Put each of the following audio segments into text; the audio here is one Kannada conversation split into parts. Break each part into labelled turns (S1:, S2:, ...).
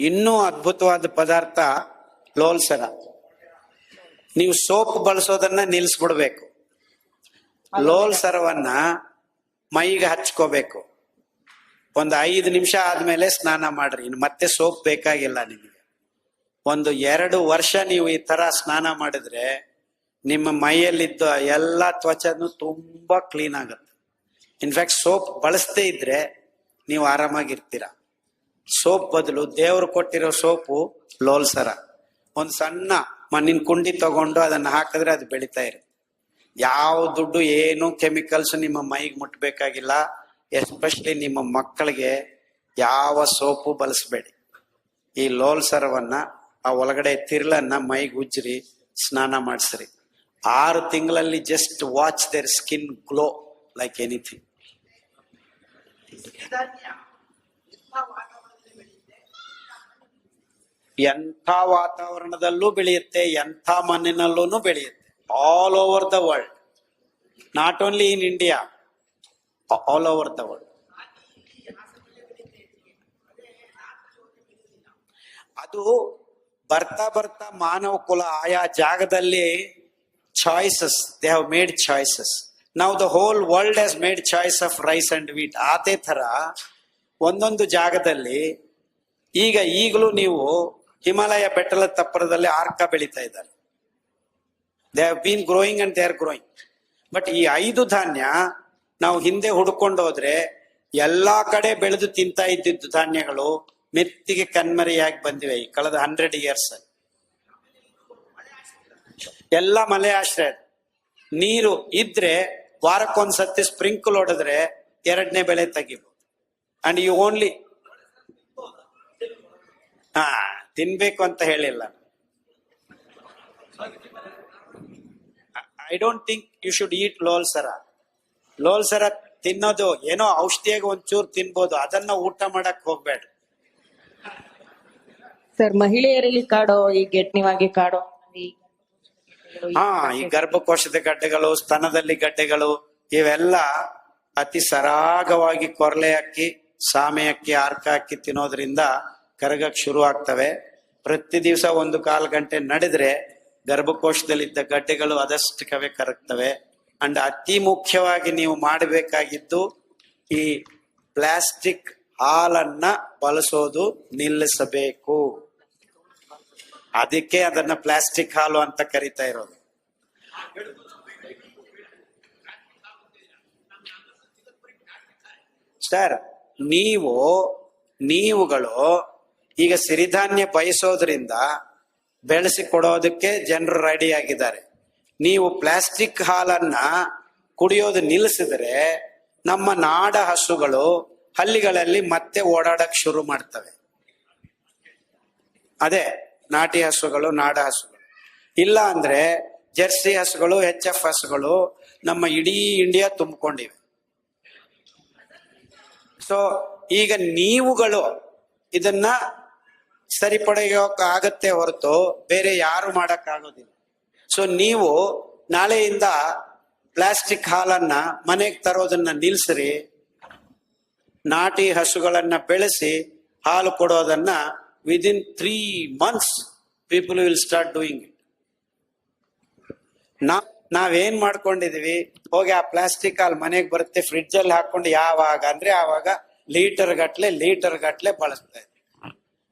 S1: ಇನ್ನೂ ಅದ್ಭುತವಾದ ಪದಾರ್ಥ ಲೋಲ್ಸರ ನೀವು ಸೋಪ್ ಬಳಸೋದನ್ನ ನಿಲ್ಲಿಸ್ಬಿಡ್ಬೇಕು ಲೋಲ್ಸರವನ್ನ ಮೈಗೆ ಹಚ್ಕೋಬೇಕು. ಒಂದು ಐದು ನಿಮಿಷ ಆದ್ಮೇಲೆ ಸ್ನಾನ ಮಾಡ್ರಿ. ಇನ್ನು ಮತ್ತೆ ಸೋಪ್ ಬೇಕಾಗಿಲ್ಲ ನಿಮಗೆ. ಒಂದು ಎರಡು ವರ್ಷ ನೀವು ಈ ತರ ಸ್ನಾನ ಮಾಡಿದ್ರೆ ನಿಮ್ಮ ಮೈಯಲ್ಲಿದ್ದ ಎಲ್ಲ ತ್ವಚನು ತುಂಬಾ ಕ್ಲೀನ್ ಆಗುತ್ತೆ. ಇನ್ಫ್ಯಾಕ್ಟ್ ಸೋಪ್ ಬಳಸದೇ ಇದ್ರೆ ನೀವು ಆರಾಮಾಗಿರ್ತೀರ. ಸೋಪ್ ಬದಲು ದೇವರು ಕೊಟ್ಟಿರೋ ಸೋಪು ಲೋಲ್ಸರ ಒಂದು ಸಣ್ಣ ಮಣ್ಣಿನ ಕುಂಡಿ ತಗೊಂಡು ಅದನ್ನ ಹಾಕಿದ್ರೆ ಅದು ಬೆಳೀತಾ ಇರುತ್ತೆ. ಯಾವ ದುಡ್ಡು ಏನು ಕೆಮಿಕಲ್ಸ್ ನಿಮ್ಮ ಮೈಗೆ ಮುಟ್ಬೇಕಾಗಿಲ್ಲ. ಎಸ್ಪೆಷಲಿ ನಿಮ್ಮ ಮಕ್ಕಳಿಗೆ ಯಾವ ಸೋಪು ಬಳಸಬೇಡಿ. ಈ ಲೋಲ್ಸರವನ್ನ ಆ ಒಳಗಡೆ ತಿರ್ಲನ್ನ ಮೈಗೆ ಉಜ್ರಿ ಸ್ನಾನ ಮಾಡಿಸ್ರಿ. ಆರು ತಿಂಗಳಲ್ಲಿ just watch their skin glow like anything. ಎಂಥ ವಾತಾವರಣದಲ್ಲೂ ಬೆಳೆಯುತ್ತೆ, ಎಂಥ ಮಣ್ಣಿನಲ್ಲೂ ಬೆಳೆಯುತ್ತೆ. All over the world not only in India all over the world ಅದು ಬರ್ತಾ ಬರ್ತಾ ಮಾನವ ಕುಲ ಆಯಾ ಜಾಗದಲ್ಲಿ choices they have made choices ನಾವು the whole world has made choice of rice and wheat ಅದೇ ತರ ಒಂದೊಂದು ಜಾಗದಲ್ಲಿ ಈಗ ಈಗಲೂ ನೀವು ಹಿಮಾಲಯ ಬೆಟ್ಟದ ತಪ್ಪರದಲ್ಲಿ ಆರ್ಕ ಬೆಳೀತಾ ಇದ್ದಾರೆ. They have been growing and they are growing but ಈ ಐದು ಧಾನ್ಯ ನಾವು ಹಿಂದೆ ಹುಡ್ಕೊಂಡು ಹೋದ್ರೆ ಎಲ್ಲಾ ಕಡೆ ಬೆಳೆದು ತಿಂತಾ ಇದ್ದಿದ್ದು ಧಾನ್ಯಗಳು ಮೆತ್ತಿಗೆ ಕಣ್ಮರೆಯಾಗಿ ಬಂದಿವೆ ಈ ಕಳೆದ ಹಂಡ್ರೆಡ್ ಇಯರ್ಸ್ ಎಲ್ಲ ಮಲೆ ಆಶ್ರಯ ನೀರು ಇದ್ರೆ ವಾರಕ್ಕೊಂದ್ಸತಿ ಸ್ಪ್ರಿಂಕಲ್ ಹೊಡೆದ್ರೆ ಎರಡನೇ ಬೆಳೆ ತೆಗಿಬಹುದು ಅಂಡ್ ಯು ಓನ್ಲಿ ಹಾ. ತಿನ್ಬೇಕು ಅಂತ ಹೇಳಿಲ್ಲ. I don't think you should eat ಲೋಲ್ ಸರ ತಿನ್ನೋದು ಏನೋ ಔಷಧಿಯಾಗಿ ಒಂಚೂರು ತಿನ್ಬೋದು ಅದನ್ನ ಊಟ ಮಾಡಕ್ ಹೋಗ್ಬೇಡ.
S2: ಸರ್ ಮಹಿಳೆಯರಲ್ಲಿ ಕಾಡೋ ಈ ಗೆಟ್ನಿವಾಗಿ ಕಾಡೋ
S1: ಹಾ ಈ ಗರ್ಭಕೋಶದ ಗಡ್ಡೆಗಳು ಸ್ತನದಲ್ಲಿ ಗಡ್ಡೆಗಳು ಇವೆಲ್ಲ ಅತಿ ಸರಾಗವಾಗಿ ಕೊರಲೆ ಅಕ್ಕಿ ಸಾಮೆ ಅಕ್ಕಿ ಆರ್ಕ ಅಕ್ಕಿ ತಿನ್ನೋದ್ರಿಂದ ಕರಗಕ್ ಶುರು ಆಗ್ತವೆ. ಪ್ರತಿ ದಿವಸ ಒಂದು ಕಾಲು ಗಂಟೆ ನಡೆದ್ರೆ ಗರ್ಭಕೋಶದಲ್ಲಿದ್ದ ಗಡ್ಡೆಗಳು ಅದಷ್ಟಕ್ಕವೇ ಕರಗ್ತವೆ. ಅಂಡ್ ಅತಿ ಮುಖ್ಯವಾಗಿ ನೀವು ಮಾಡಬೇಕಾಗಿದ್ದು ಈ ಪ್ಲಾಸ್ಟಿಕ್ ಹಾಲನ್ನ ಬಳಸೋದು ನಿಲ್ಲಿಸಬೇಕು. ಅದಕ್ಕೆ ಅದನ್ನ ಪ್ಲಾಸ್ಟಿಕ್ ಹಾಲು ಅಂತ ಕರಿತಾ ಇರೋದು. ಸರ್, ನೀವು, ನೀವುಗಳು ಈಗ ಸಿರಿಧಾನ್ಯ ಬಯಸೋದ್ರಿಂದ ಬೆಳೆಸಿ ಕೊಡೋದಕ್ಕೆ ಜನರು ರೆಡಿ ಆಗಿದ್ದಾರೆ. ನೀವು ಪ್ಲಾಸ್ಟಿಕ್ ಹಾಲನ್ನ ಕುಡಿಯೋದು ನಿಲ್ಲಿಸಿದ್ರೆ ನಮ್ಮ ನಾಡ ಹಸುಗಳು ಹಳ್ಳಿಗಳಲ್ಲಿ ಮತ್ತೆ ಓಡಾಡಕ್ ಶುರು ಮಾಡ್ತವೆ. ಅದೇ, ನಾಟಿ ಹಸುಗಳು, ನಾಡ ಹಸುಗಳು. ಇಲ್ಲ ಅಂದ್ರೆ ಜರ್ಸಿ ಹಸುಗಳು, ಎಚ್ ಎಫ್ ಹಸುಗಳು ನಮ್ಮ ಇಡೀ ಇಂಡಿಯಾ ತುಂಬಿಕೊಂಡಿವೆ. ಸೊ ಈಗ ನೀವುಗಳು ಇದನ್ನ ಸರಿಪಡೆಯೋಕ್ ಆಗತ್ತೆ ಹೊರತು ಬೇರೆ ಯಾರು ಮಾಡಕ್ ಆಗೋದಿಲ್ಲ ಸೊ ನೀವು ನಾಳೆಯಿಂದ ಪ್ಲಾಸ್ಟಿಕ್ ಹಾಲನ್ನ ಮನೆಗೆ ತರೋದನ್ನ ನಿಲ್ಸ್ರಿ, ನಾಟಿ ಹಸುಗಳನ್ನ ಬೆಳೆಸಿ ಹಾಲು ಕೊಡೋದನ್ನ within three months people will start doing it ನಾ, ನಾವೇನ್ ಮಾಡ್ಕೊಂಡಿದೀವಿ, ಹೋಗಿ ಆ ಪ್ಲಾಸ್ಟಿಕ್ ಹಾಲು ಮನೆಗೆ ಬರುತ್ತೆ ಫ್ರಿಡ್ಜ್ ಅಲ್ಲಿ ಹಾಕೊಂಡು ಯಾವಾಗ, ಅಂದ್ರೆ ಆವಾಗ ಲೀಟರ್ ಗಟ್ಲೆ ಲೀಟರ್ ಗಟ್ಲೆ ಬಳಸ್ತಾ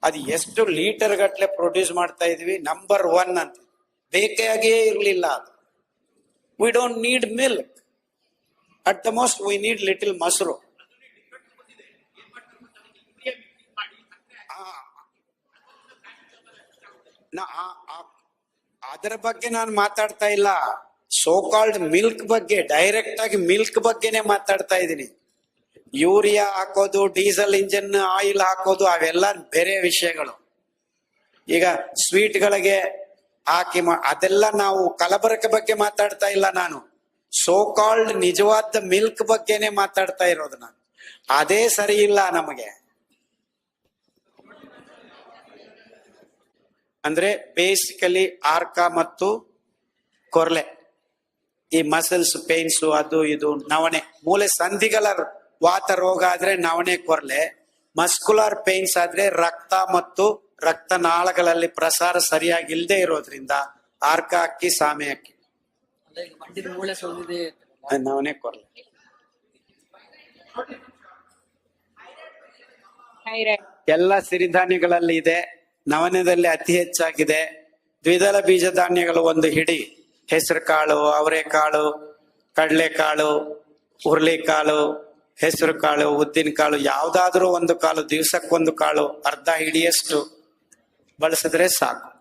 S1: ಅದು ಎಷ್ಟು ಲೀಟರ್ ಗಟ್ಟಲೆ ಪ್ರೊಡ್ಯೂಸ್ ಮಾಡ್ತಾ ಇದ್ವಿ? ನಂಬರ್ ಒನ್ ಅಂತ. ಬೇಕಾಗಿಯೇ ಇರಲಿಲ್ಲ ಅದು. We don't need milk at the most we need little ಮೊಸರು ಅದರ ಬಗ್ಗೆ ನಾನು ಮಾತಾಡ್ತಾ ಇಲ್ಲ. ಸೋ ಕಾಲ್ಡ್ ಮಿಲ್ಕ್ ಬಗ್ಗೆ ಡೈರೆಕ್ಟ್ ಆಗಿ ಮಿಲ್ಕ್ ಬಗ್ಗೆನೆ ಮಾತಾಡ್ತಾ ಇದ್ದೀನಿ. ಯೂರಿಯಾ ಹಾಕೋದು, ಡೀಸೆಲ್ ಇಂಜಿನ್, ಆಯಿಲ್ ಹಾಕೋದು, ಅವೆಲ್ಲ ಬೇರೆ ವಿಷಯಗಳು. ಈಗ ಸ್ವೀಟ್ಗಳಿಗೆ ಹಾಕಿ ಅದೆಲ್ಲ ನಾವು ಕಲಬರಕ ಬಗ್ಗೆ ಮಾತಾಡ್ತಾ ಇಲ್ಲ ನಾನು. ಸೋ ಕಾಲ್ಡ್ ನಿಜವಾದ ಮಿಲ್ಕ್ ಬಗ್ಗೆನೆ ಮಾತಾಡ್ತಾ ಇರೋದು ನಾನು. ಅದೇ ಸರಿ ಇಲ್ಲ ನಮಗೆ. ಅಂದ್ರೆ ಬೇಸಿಕಲಿ ಆರ್ಕ ಮತ್ತು ಕೊರ್ಲೆ. ಈ ಮಸಲ್ಸ್ ಪೇನ್ಸ್ ಅದು ಇದು ನವಣೆ ಮೂಲೆ ಸಂಧಿಗಳ ವಾತ ರೋಗ ಆದ್ರೆ ನವಣೆ ಕೊರಲೆ ಮಸ್ಕುಲರ್ ಪೇನ್ಸ್ ಆದ್ರೆ ರಕ್ತ ಮತ್ತು ರಕ್ತನಾಳಗಳಲ್ಲಿ ಪ್ರಸಾರ ಸರಿಯಾಗಿ ಇಲ್ಲದೆ ಇರೋದ್ರಿಂದ ಆರ್ಕ ಅಕ್ಕಿ ಸಾಮೆ ಅಕ್ಕಿ. ನವಣೆ ಕೊರ್ಲೆ. ಎಲ್ಲ ಸಿರಿಧಾನ್ಯಗಳಲ್ಲಿ ಇದೆ ನವನದಲ್ಲಿ ಅತಿ ಹೆಚ್ಚಾಗಿದೆ. ದ್ವಿದಳ ಬೀಜ ಧಾನ್ಯಗಳು ಒಂದು ಹಿಡಿ ಹೆಸರು ಕಾಳು ಅವರೆಕಾಳು ಕಡಲೆಕಾಳು ಹುರುಳಿಕಾಳು ಹೆಸರು ಕಾಳು, ಉದ್ದಿನ ಕಾಳು, ಯಾವ್ದಾದ್ರೂ ಒಂದು ಕಾಳು ದಿವಸಕ್ಕೊಂದು ಕಾಳು, ಅರ್ಧ ಹಿಡಿಯಷ್ಟು ಬಳಸಿದ್ರೆ ಸಾಕು.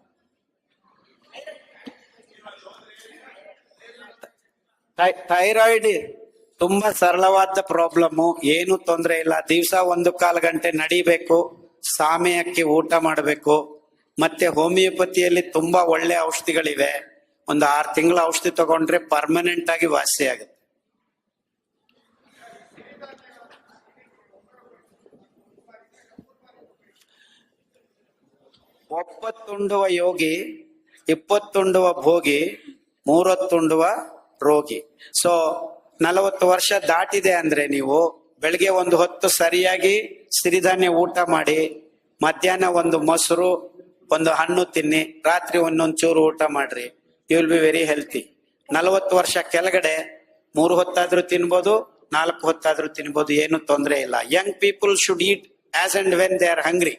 S1: ಥೈರಾಯ್ಡ್ ತುಂಬಾ ಸರಳವಾದ ಪ್ರಾಬ್ಲಮ್ ಏನು ತೊಂದರೆ ಇಲ್ಲ. ದಿವಸ ಒಂದು ಕಾಲು ಗಂಟೆ ನಡಿಬೇಕು ಸಾಮೆ ಅಕ್ಕಿ ಊಟ ಮಾಡಬೇಕು. ಮತ್ತೆ ಹೋಮಿಯೋಪತಿಯಲ್ಲಿ ತುಂಬಾ ಒಳ್ಳೆ ಔಷಧಿಗಳಿವೆ. ಒಂದು ಆರು ತಿಂಗಳ ಔಷಧಿ ತಗೊಂಡ್ರೆ ಪರ್ಮನೆಂಟ್ ಆಗಿ ವಾಸಿ ಆಗುತ್ತೆ ಒಪ್ಪತ್ತುಂಡುವ ಯೋಗಿ ಇಪ್ಪತ್ತುಂಡುವ ಭೋಗಿ ಮೂವತ್ತುಂಡುವ ರೋಗಿ. ಸೊ ನಲವತ್ತು ವರ್ಷ ದಾಟಿದೆ ಅಂದ್ರೆ ನೀವು ಬೆಳಿಗ್ಗೆ ಒಂದು ಹೊತ್ತು ಸರಿಯಾಗಿ ಸಿರಿಧಾನ್ಯ ಊಟ ಮಾಡಿ, ಮಧ್ಯಾಹ್ನ ಒಂದು ಮೊಸರು, ಒಂದು ಹಣ್ಣು ತಿನ್ನಿ, ರಾತ್ರಿ ಒಂದೊಂದು ಚೂರು ಊಟ ಮಾಡ್ರಿ. You will be very healthy ನಲವತ್ತು ವರ್ಷ ಕೆಳಗಡೆ ಮೂರು ಹೊತ್ತಾದ್ರೂ ತಿನ್ಬೋದು, ನಾಲ್ಕು ಹೊತ್ತಾದ್ರೂ ತಿನ್ಬೋದು, ಏನು ತೊಂದರೆ ಇಲ್ಲ. Young people should eat as and when they are hungry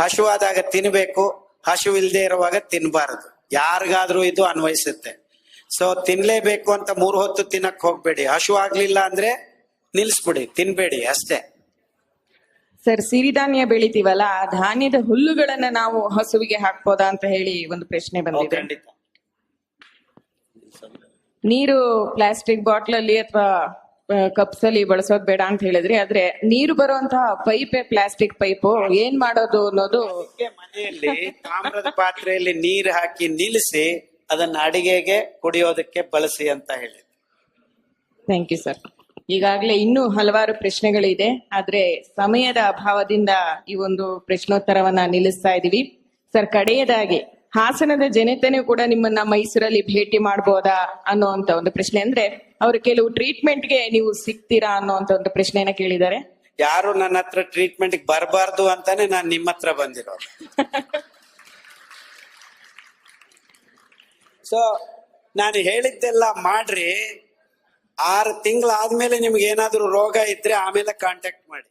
S1: ಹಸುವಾದಾಗ ತಿನ್ಬೇಕು ಹಸು ಇಲ್ದೇ ಇರುವಾಗ ತಿನ್ನಬಾರದು ಯಾರಿಗಾದ್ರೂ ಇದು ಅನ್ವಯಿಸುತ್ತೆ. ಸೊ ತಿನ್ಲೇಬೇಕು ಅಂತ ಮೂರು ಹೊತ್ತು ತಿನ್ನಕ್ ಹೋಗ್ಬೇಡಿ. ಹಸು ಆಗ್ಲಿಲ್ಲ ಅಂದ್ರೆ ನಿಲ್ಸ್ಬಿಡಿ ತಿನ್ಬೇಡಿ ಅಷ್ಟೇ.
S2: ಸರ್ ಸಿರಿಧಾನ್ಯ ಬೆಳಿತೀವಲ್ಲ ಆ ಧಾನ್ಯದ ಹುಲ್ಲುಗಳನ್ನ ನಾವು ಹಸುವಿಗೆ ಹಾಕ್ಬೋದಾ ಅಂತ ಹೇಳಿ ಒಂದು ಪ್ರಶ್ನೆ ಬಂದಿದೆ.
S1: ಖಂಡಿತ.
S2: ನೀರು ಪ್ಲಾಸ್ಟಿಕ್ ಬಾಟ್ಲಲ್ಲಿ ಅಥವಾ ಕಪ್ಸ್ ಅಲ್ಲಿ ಬಳಸೋದ್ ಬೇಡ ಅಂತ ಹೇಳಿದ್ರಿ. ಆದ್ರೆ ನೀರು ಬರುವಂತಹ ಪೈಪೇ ಪ್ಲಾಸ್ಟಿಕ್ ಪೈಪು ಏನ್ ಮಾಡೋದು ಅನ್ನೋದು
S1: ಮನೆಯಲ್ಲಿ ತಾಮ್ರದ ಪಾತ್ರೆಯಲ್ಲಿ ನೀರು ಹಾಕಿ ನಿಲ್ಲಿಸಿ ಅದನ್ನ ಅಡಿಗೆಗೆ ಕುಡಿಯೋದಕ್ಕೆ ಬಳಸಿ ಅಂತ ಹೇಳಿ
S2: ಥ್ಯಾಂಕ್ ಯು ಸರ್ ಈಗಾಗಲೇ ಇನ್ನೂ ಹಲವಾರು ಪ್ರಶ್ನೆಗಳಿದೆ. ಆದ್ರೆ ಸಮಯದ ಅಭಾವದಿಂದ ಈ ಒಂದು ಪ್ರಶ್ನೋತ್ತರವನ್ನ ನಿಲ್ಲಿಸ್ತಾ ಇದೀವಿ. ಸರ್ ಕಡೆಯದಾಗಿ ಹಾಸನದ ಜನತೆನೂ ಕೂಡ ನಿಮ್ಮನ್ನ ಮೈಸೂರಲ್ಲಿ ಭೇಟಿ ಮಾಡಬಹುದಾ ಅನ್ನುವಂತ ಒಂದು ಪ್ರಶ್ನೆ. ಅಂದ್ರೆ ಅವರು ಕೆಲವು ಟ್ರೀಟ್ಮೆಂಟ್ಗೆ ನೀವು ಸಿಗ್ತೀರಾ ಅನ್ನುವಂತ ಒಂದು ಪ್ರಶ್ನೆಯನ್ನ ಕೇಳಿದ್ದಾರೆ.
S1: ಯಾರು ನನ್ನ ಹತ್ರ ಟ್ರೀಟ್ಮೆಂಟ್ ಬರಬಾರ್ದು ಅಂತಾನೆ ನಾನು ನಿಮ್ಮ ಹತ್ರ ಬಂದಿರೋ ಸೊ ನಾನು ಹೇಳಿದ್ದೆಲ್ಲ ಮಾಡ್ರಿ. ಆರು ತಿಂಗಳಾದ್ಮೇಲೆ ನಿಮ್ಗೆ ಏನಾದರೂ ರೋಗ ಇದ್ರೆ ಆಮೇಲೆ ಕಾಂಟ್ಯಾಕ್ಟ್ ಮಾಡಿ.